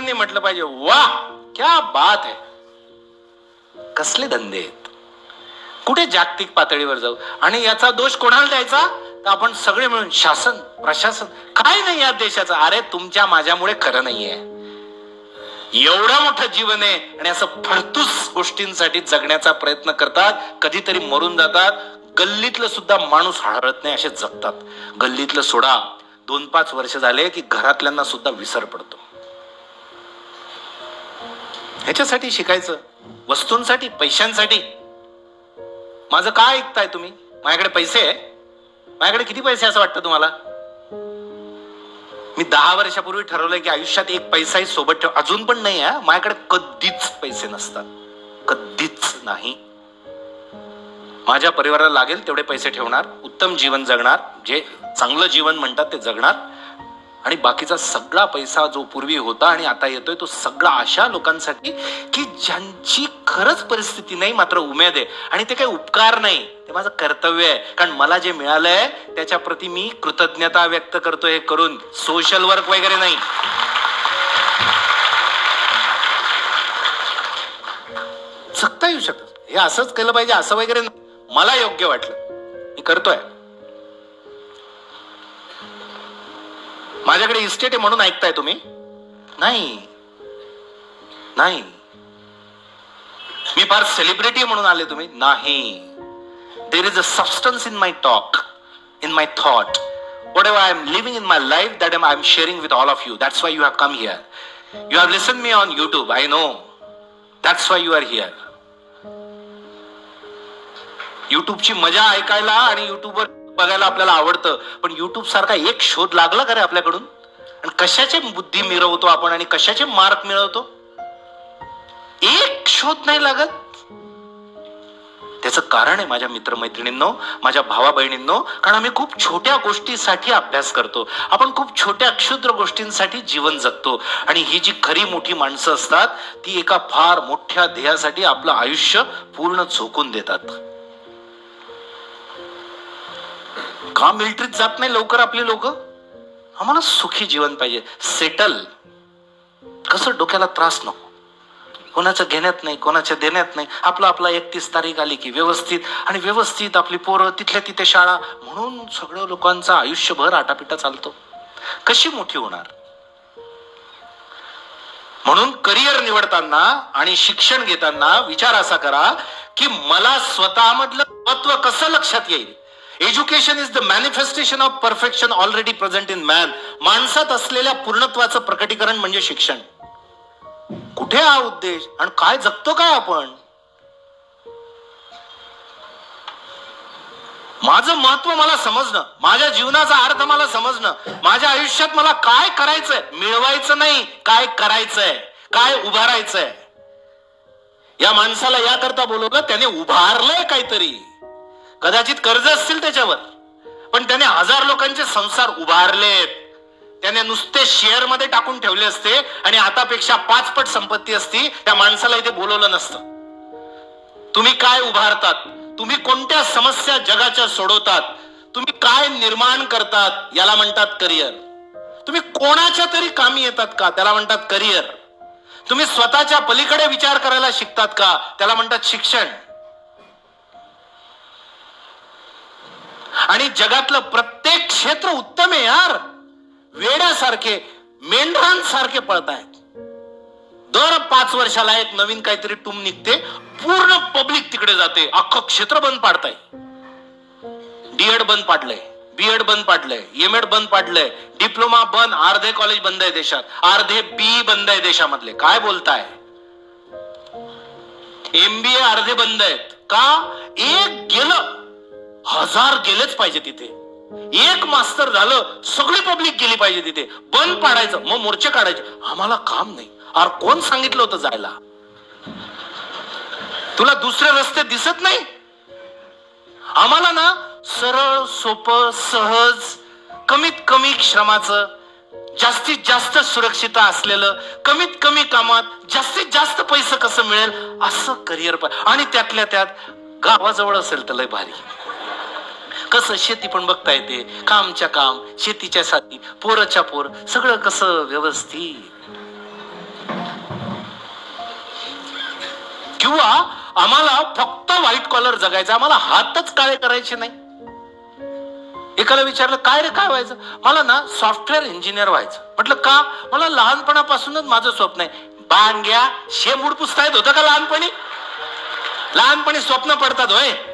म्हटलं पाहिजे वा क्या बात आहे कसले धंदे आहेत? कुठे जागतिक पातळीवर जाऊ? आणि याचा दोष कोणाला द्यायचा? तर आपण सगळे मिळून शासन प्रशासन काय नाही या देशाचं. अरे तुमच्या माझ्यामुळे खरं नाहीये. एवढं मोठं जीवन आहे आणि असं फडतूस गोष्टींसाठी जगण्याचा प्रयत्न करतात कधीतरी मरून जातात. गल्लीतलं सुद्धा माणूस हळत नाही असे जगतात. गल्लीतलं सोडा. दोन पाच वर्ष झाले की घरातल्यांना सुद्धा विसर पडतो. ह्याच्यासाठी शिकायचं वस्तूंसाठी पैशांसाठी. माझं काय ऐकताय तुम्ही? माझ्याकडे पैसे आहे. माझ्याकडे किती पैसे असं वाटतं तुम्हाला? मी दहा वर्षापूर्वी ठरवलंय की आयुष्यात एक पैसाही सोबत ठेव. अजून पण नाही आहे माझ्याकडे कधीच पैसे नसतात. कधीच नाही. माझ्या परिवाराला लागेल तेवढे पैसे ठेवणार. उत्तम जीवन जगणार. जे चांगलं जीवन म्हणतात ते जगणार. आणि बाकीचा सगळा पैसा जो पूर्वी होता आणि आता येतोय तो सगळा अशा लोकांसाठी की ज्यांची खरंच परिस्थिती नाही मात्र उमेद आहे. आणि ते काही उपकार नाही. ते माझं कर्तव्य आहे. कारण मला जे मिळालंय त्याच्या प्रती मी कृतज्ञता व्यक्त करतो हे करून. सोशल वर्क वगैरे नाही. जगता येऊ शकत. हे असंच केलं पाहिजे असं वगैरे मला योग्य वाटलं. मी करतोय. माझ्याकडे इस्टेट आहे म्हणून ऐकताय तुम्ही? नाही. नाही. मी फार सेलिब्रिटी म्हणून आले तुम्ही? नाही. There is a substance in my talk in my thought whatever I am living in my life that am I am sharing with all of you that's why you have come here you have listen me on YouTube I know that's why you are here युट्यूबची मजा ऐकायला आणि युट्यूबवर बघायला आपल्याला आवडतं. पण YouTube सारखा एक शोध लागला का रे आपल्याकडून? आणि कशाचे बुद्धी मिळवतो आपण आणि कशाचे मार्क मिळवतो? एक शोध नाही लागत. त्याचं कारण आहे माझ्या मित्रमैत्रिणींनो माझ्या भावा बहिणींनो कारण आम्ही खूप छोट्या गोष्टीसाठी अभ्यास करतो. आपण खूप छोट्या क्षुद्र गोष्टींसाठी जीवन जगतो. आणि ही जी खरी मोठी माणसं असतात ती एका फार मोठ्या ध्येयासाठी आपलं आयुष्य पूर्ण झोकून देतात. का मिलिटरीत जात नाही लवकर आपली लोक. आम्हाला सुखी जीवन पाहिजे. सेटल कसं डोक्याला त्रास नको. कोणाच्या घेण्यात नाही कोणाच्या देण्यात नाही. आपला आपला एकतीस तारीख आली की व्यवस्थित आणि व्यवस्थित आपली पोरं तिथल्या तिथे शाळा. म्हणून सगळं लोकांचा आयुष्यभर आटापिटा चालतो. कशी मोठी होणार? म्हणून करिअर निवडताना आणि शिक्षण घेताना विचार असा करा की मला स्वतःमधलं तत्व कसं लक्षात येईल? Education is the manifestation of perfection already present in man माणसात असलेल्या पूर्णत्वाचं प्रकटीकरण म्हणजे शिक्षण. कुठे हा उद्देश? आणि काय जगतो काय आपण? माझं महत्त्व मला समजणं माझ्या जीवनाचा अर्थ मला समजणं माझ्या आयुष्यात मला काय करायचंय? मिळवायचं नाही काय करायचंय? काय उभारायचंय? या माणसाला याकरता बोलवलं त्याने उभारलंय काहीतरी. कदाचित कर्ज असतील त्याच्यावर. पण त्याने हजार लोकांचे संसार उभारलेत. त्याने नुसते शेअरमध्ये टाकून ठेवले असते आणि आतापेक्षा पाच पट संपत्ती असती त्या माणसाला इथे बोलवलं नसतं. तुम्ही काय उभारतात? तुम्ही कोणत्या समस्या जगाच्या सोडवतात? तुम्ही काय निर्माण करतात? याला म्हणतात करिअर तुम्ही कोणाच्या तरी कामी येतात का? त्याला म्हणतात करिअर तुम्ही स्वतःच्या पलीकडे विचार करायला शिकतात का? त्याला म्हणतात शिक्षण. आणि जगातलं प्रत्येक क्षेत्र उत्तम आहे यार. वेड्यासारखे मेंढरांसारखे पळतायत दर पाच वर्षाला एक नवीन काहीतरी टूम निघते पूर्ण पब्लिक तिकडे जाते अख्खं क्षेत्र बंद पाडताय. डीएड बंद पाडलंय बीएड बंद पाडलंय एम एड बंद पाडलंय डिप्लोमा बंद अर्धे कॉलेज बंद आहे देशात अर्धे बी बंद आहे देशामधले. काय बोलताय? एमबीए अर्धे बंद आहेत. का? एक गेलं. हजार गेलेच पाहिजे तिथे. एक मास्तर झालं सगळी पब्लिक गेली पाहिजे तिथे. बंद पाडायचं मग मोर्चे काढायचे. आम्हाला काम नाही. अरे कोण सांगितलं होतं जायला? तुला दुसरे रस्ते दिसत नाही? आम्हाला ना सरळ सोप सहज कमीत कमी श्रमाचं जास्तीत जास्त सुरक्षितता असलेलं कमीत कमी कामात जास्तीत जास्त पैसे कसं मिळेल असं करिअर आणि त्यातल्या त्यात गावाजवळ असेल तर लय भारी. कसं शेती पण बघता येते? कामच्या काम शेतीच्या साथी पोराच्या पोर सगळं कसं व्यवस्थित? किंवा आम्हाला फक्त व्हाईट कॉलर जगायचं आम्हाला हातच काळे करायचे नाही. एकाला विचारलं काय रे काय व्हायचं? मला ना सॉफ्टवेअर इंजिनियर व्हायचं. म्हटलं का? मला लहानपणापासूनच माझं स्वप्न आहे. बांग्या घ्या शेमूड पुसतायत होतं का लहानपणी? लहानपणी स्वप्न पडतात होय.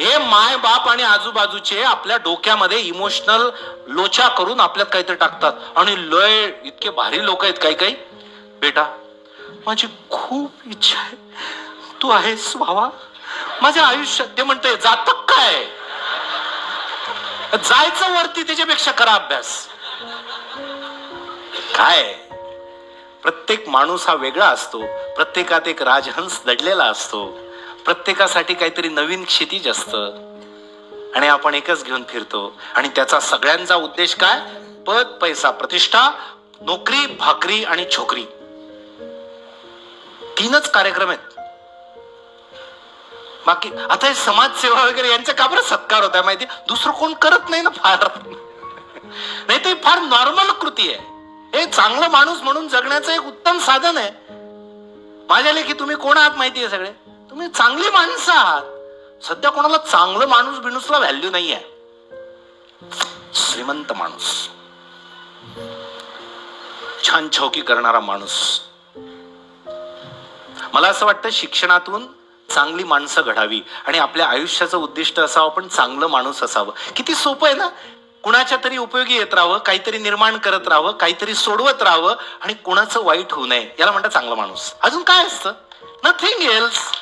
हे माय बाप आणि आजूबाजूचे आपल्या डोक्यामध्ये इमोशनल लोचा करून आपल्यात काहीतरी टाकतात. आणि लय इतके भारी लोक आहेत काही काही. बेटा माझी खूप इच्छा आहे. तू आहेस भावा. माझ्या आयुष्यात ते म्हणते जात काय? जायचं वरती त्याच्यापेक्षा करा अभ्यास. काय? प्रत्येक माणूस हा वेगळा असतो. प्रत्येकात एक राजहंस दडलेला असतो. प्रत्येकासाठी काहीतरी नवीन क्षितिज असतं आणि आपण एकच घेऊन फिरतो. आणि त्याचा सगळ्यांचा उद्देश काय? पद पैसा प्रतिष्ठा नोकरी भाकरी आणि छोकरी. तीनच कार्यक्रम आहेत. बाकी आता हे समाजसेवा वगैरे यांचा का बरं सत्कार होता माहिती दुसरं कोण करत नाही ना फार. नाही ते फार नॉर्मल कृती आहे. हे चांगलं माणूस म्हणून जगण्याचं एक उत्तम साधन आहे. माझ्या लेखी तुम्ही कोण आहात माहिती आहे सगळे? तुम्ही चांगली माणसं आहात. सध्या कोणाला चांगलं माणूस बिणूसला व्हॅल्यू नाही आहे श्रीमंत माणूस. छान छौकी करणारा माणूस. मला असं वाटतं शिक्षणातून चांगली माणसं घडावी आणि आपल्या आयुष्याचं उद्दिष्ट असावं पण चांगलं माणूस असावं. किती सोपं आहे ना? कुणाच्या तरी उपयोगी येत राहावं काहीतरी निर्माण करत राहावं काहीतरी सोडवत राहावं आणि कुणाचं वाईट होऊ नये. याला म्हणतात चांगला माणूस. अजून काय असतं? नथिंग एल्स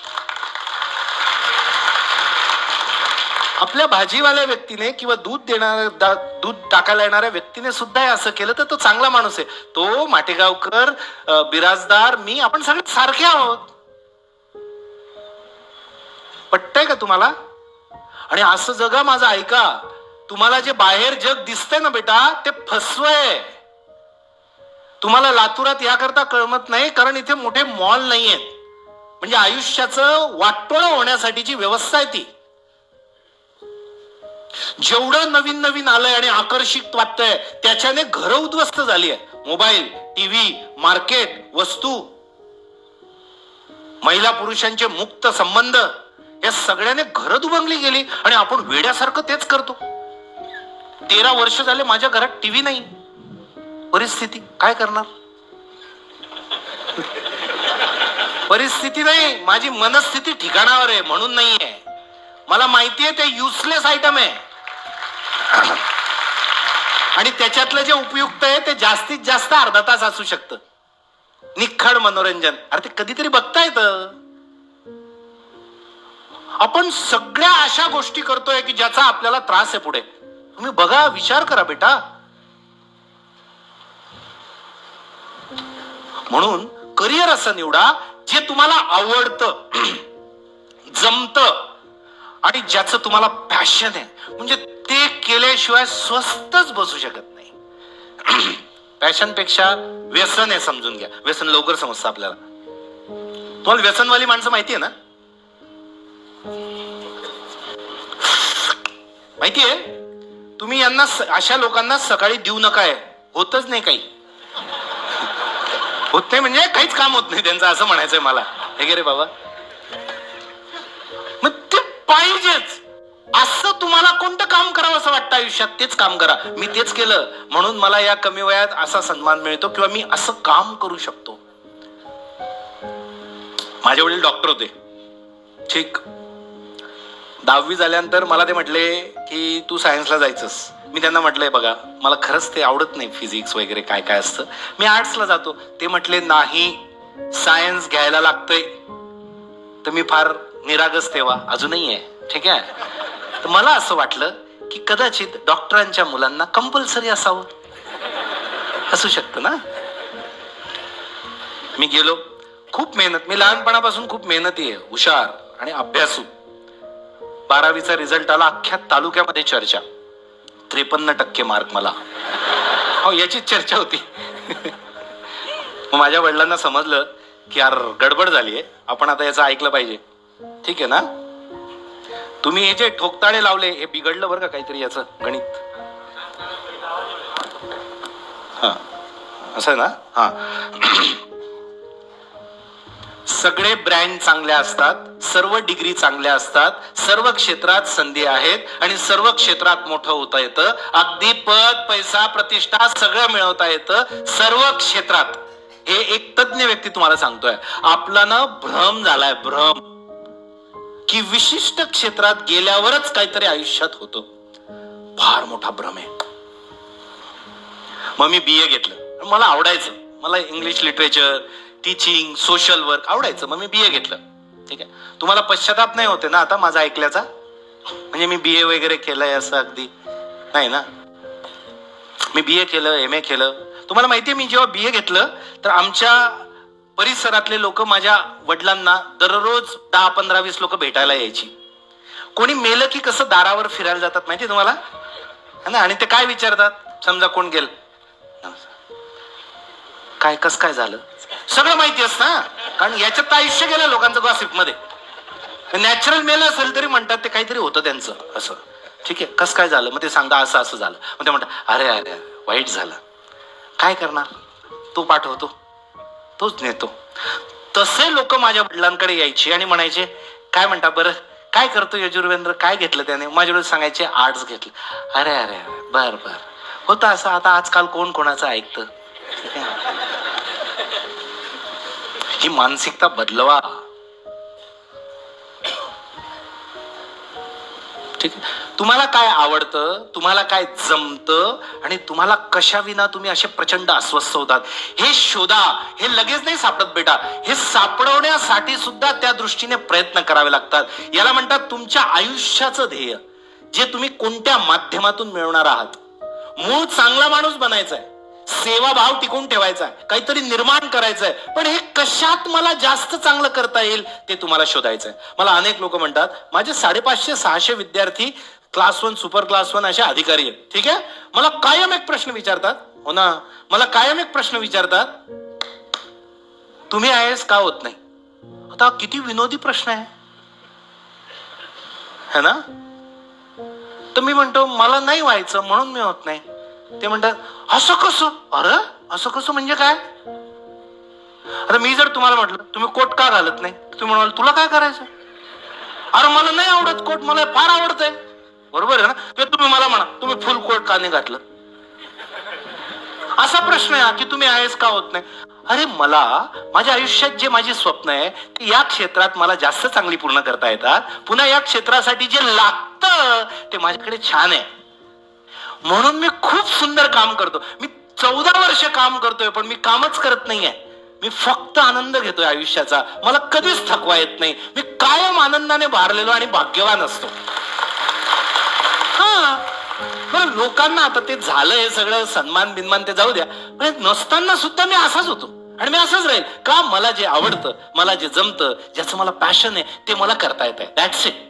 आपल्या भाजीवाल्या व्यक्तीने किंवा दूध देणाऱ्या दा- दूध टाकायला येणाऱ्या व्यक्तीने सुद्धा असं केलं तर तो चांगला माणूस आहे. तो माटेगावकर बिराजदार मी आपण सगळे सारखे आहोत. पटतंय का तुम्हाला? आणि असं जगा माझं ऐका. तुम्हाला जे बाहेर जग दिसतंय ना बेटा ते फसवय. तुम्हाला लातुरात याकरता कळमत नाही कारण इथे मोठे मॉल नाही आहेत म्हणजे आयुष्याचं वाटोळं होण्यासाठीची व्यवस्था आहे ती. जेवढं नवीन नवीन आलंय आणि आकर्षित वाटतंय त्याच्याने घरं उद्ध्वस्त झाली आहे. मोबाईल टीव्ही मार्केट वस्तू. महिला पुरुषांचे मुक्त संबंध या सगळ्याने घर दुभंगली गेली आणि आपण वेड्यासारखं तेच करतो. तेरा वर्ष झाले माझ्या घरात टीव्ही नाही. परिस्थिती काय करणार? परिस्थिती नाही माझी मनस्थिती ठिकाणावर आहे म्हणून नाहीये. मला माहिती आहे ते युसलेस आयटम आहे. आणि त्याच्यातलं जे उपयुक्त आहे ते जास्तीत जास्त अर्धा तास असू शकतं. निखळ मनोरंजन. अरे ते कधीतरी बघता येतं. आपण सगळ्या अशा गोष्टी करतोय की ज्याचा आपल्याला त्रास आहे पुढे. तुम्ही बघा विचार करा बेटा. म्हणून करिअर असं निवडा जे तुम्हाला आवडतं जमत. आणि ज्याचं तुम्हाला पॅशन आहे म्हणजे ते केल्याशिवाय स्वस्तच बसू शकत नाही. पॅशनपेक्षा व्यसन आहे समजून घ्या. व्यसन लवकर समजतं आपल्याला. तुम्हाला व्यसनवाली माणसं माहिती आहे ना? माहितीये तुम्ही यांना अशा लोकांना सकाळी देऊ नका होतच नाही काही. होत नाही म्हणजे काहीच काम होत नाही त्यांचं असं म्हणायचंय मला. हे रे बाबा. मग ते पाहिजेच. असं तुम्हाला कोणतं काम करावं असं वाटतं आयुष्यात? तेच काम करा. मी तेच केलं. म्हणून मला या कमी वयात असा सन्मान मिळतो किंवा मी असं काम करू शकतो. माझे वडील डॉक्टर होते. ठीक. दहावी झाल्यानंतर मला ते म्हटले की तू सायन्सला जायचंस. मी त्यांना म्हटलंय बघा मला खरंच ते आवडत नाही फिजिक्स वगैरे काय काय असतं. मी आर्ट्सला जातो. ते म्हटले नाही सायन्स घ्यायला लागतंय. तर मी फार निरागस तेव्हा अजूनही आहे. ठीक आहे? तर मला असं वाटलं की कदाचित डॉक्टरांच्या मुलांना कंपल्सरी असावं. असू शकतं ना? मी गेलो. खूप मेहनत मी लहानपणापासून खूप मेहनती आहे. हुशार आणि अभ्यासू. बारावीचा रिझल्ट आला अख्ख्या तालुक्यामध्ये चर्चा. त्रेपन्न टक्के मार्क मला. हो याचीच चर्चा होती. मग माझ्या वडिलांना समजलं की यार गडबड झाली आहे आपण आता याचं ऐकलं पाहिजे. ठीक आहे ना? तुम्ही हे जे ठोकताळे लावले हे बिघडलं बरं का काहीतरी याचं गणित? हा. असं ना? हा. सगळे ब्रँड चांगले असतात सर्व डिग्री चांगल्या असतात सर्व क्षेत्रात संधी आहेत आणि सर्व क्षेत्रात मोठं होता येतं. अगदी पद पैसा प्रतिष्ठा सगळं मिळवता येतं सर्व क्षेत्रात. हे एक तज्ञ व्यक्ती तुम्हाला सांगतोय. आपला ना भ्रम झालाय भ्रम. की विशिष्ट क्षेत्रात गेल्यावरच काहीतरी आयुष्यात होतं. फार मोठा भ्रम आहे. मग मी बी ए घेतलं. मला आवडायचं. मला English literature teaching social work आवडायचं. मग मी बी ए घेतलं. ठीक आहे? तुम्हाला पश्चाताप नाही होते ना आता माझा ऐकल्याचा? म्हणजे मी बी ए वगैरे केलंय असं अगदी. नाही ना? मी बी ए केलं एम ए केलं. तुम्हाला माहिती आहे मी जेव्हा बी ए घेतलं तर आमच्या परिसरातले लोक माझ्या वडिलांना दररोज दहा पंधरा वीस लोक भेटायला यायची. कोणी मेलं की कसं दारावर फिरायला जातात माहिती तुम्हाला? है ना? आणि ते काय विचारतात? समजा कोण गेल. काय कस काय झालं? सगळं माहिती असतं ना कारण याच्यात तर आयुष्य गेलं लोकांचं गॉसिपमध्ये. नॅचरल मेल असेल तरी म्हणतात ते काहीतरी होतं त्यांचं असं. ठीक आहे कस काय झालं? मग ते सांगता असं असं झालं. मग ते म्हणतात अरे अरे अरे, वाईट झालं. काय करणार? तू पाठवतो तोच नेतो. तसे लोक माझ्या वडिलांकडे यायचे आणि म्हणायचे काय म्हणता बरं? काय करतो यजुर्वेंद्र? काय घेतलं त्याने? माझ्याकडे सांगायचे आर्ट्स घेतलं. अरे अरे अरे बर बर. होतं असं आता आजकाल कोण कोणाचं ऐकतं? ही मानसिकता बदलवा. ठीक आहे? तुम्हाला काय आवडतं तुम्हाला काय जमतं आणि तुम्हाला कशाविना तुम्ही असे प्रचंड अस्वस्थ होतात? हे शोधा हे लगेच नाही सापडत बेटा. हे सापडवण्यासाठी सुद्धा त्या दृष्टीने प्रयत्न करावे लागतात. याला म्हणतात तुमच्या आयुष्याचं ध्येय जे तुम्ही कोणत्या माध्यमातून मिळवणार आहात. मूळ चांगला माणूस बनायचा आहे सेवा भाव टिकून ठेवायचा आहे काहीतरी निर्माण करायचं आहे पण हे कशात मला जास्त चांगलं करता येईल ते तुम्हाला शोधायचं आहे मला अनेक लोक म्हणतात माझे साडेपाचशे सहाशे विद्यार्थी class one super class one असे अधिकारी आहेत. ठीक आहे? मला कायम एक प्रश्न विचारतात. हो ना? मला कायम एक प्रश्न विचारतात. तुम्ही आय एस का होत नाही? आता किती विनोदी प्रश्न आहे. है ना? तर मी म्हणतो मला नाही व्हायचं म्हणून मी होत नाही. ते म्हणतात असं कसं? अरे असं कसं म्हणजे काय? आता मी जर तुम्हाला म्हटलं तुम्ही कोट का घालत नाही? तुम्ही म्हणाल तुला काय करायचं अरे मला नाही आवडत कोट मला फार आवडतंय. बरोबर आहे ना? ते तुम्ही मला म्हणा. तुम्ही फुल कोट का नाही घातलं. असा प्रश्न आहे की तुम्ही आय का होत नाही? अरे मला माझ्या आयुष्यात जे माझे स्वप्न आहे ते या क्षेत्रात मला जास्त चांगली पूर्ण करता येतात. पुन्हा या क्षेत्रासाठी जे लागतं ते माझ्याकडे छान आहे. म्हणून मी खूप सुंदर काम करतो. मी चौदा वर्ष काम करतोय पण मी कामच करत नाहीये. मी फक्त आनंद घेतोय आयुष्याचा. मला कधीच थकवा येत नाही. मी कायम आनंदाने भारलेलो आणि भाग्यवान असतो. हा. बरं लोकांना आता ते झालं हे सगळं सन्मान बिन्मान ते जाऊ द्या. पण नसताना सुद्धा मी असाच होतो. आणि मी असंच राहील. का? मला जे आवडतं मला जे जमतं ज्याचं मला पॅशन आहे ते मला करता येत आहे दॅट्स इट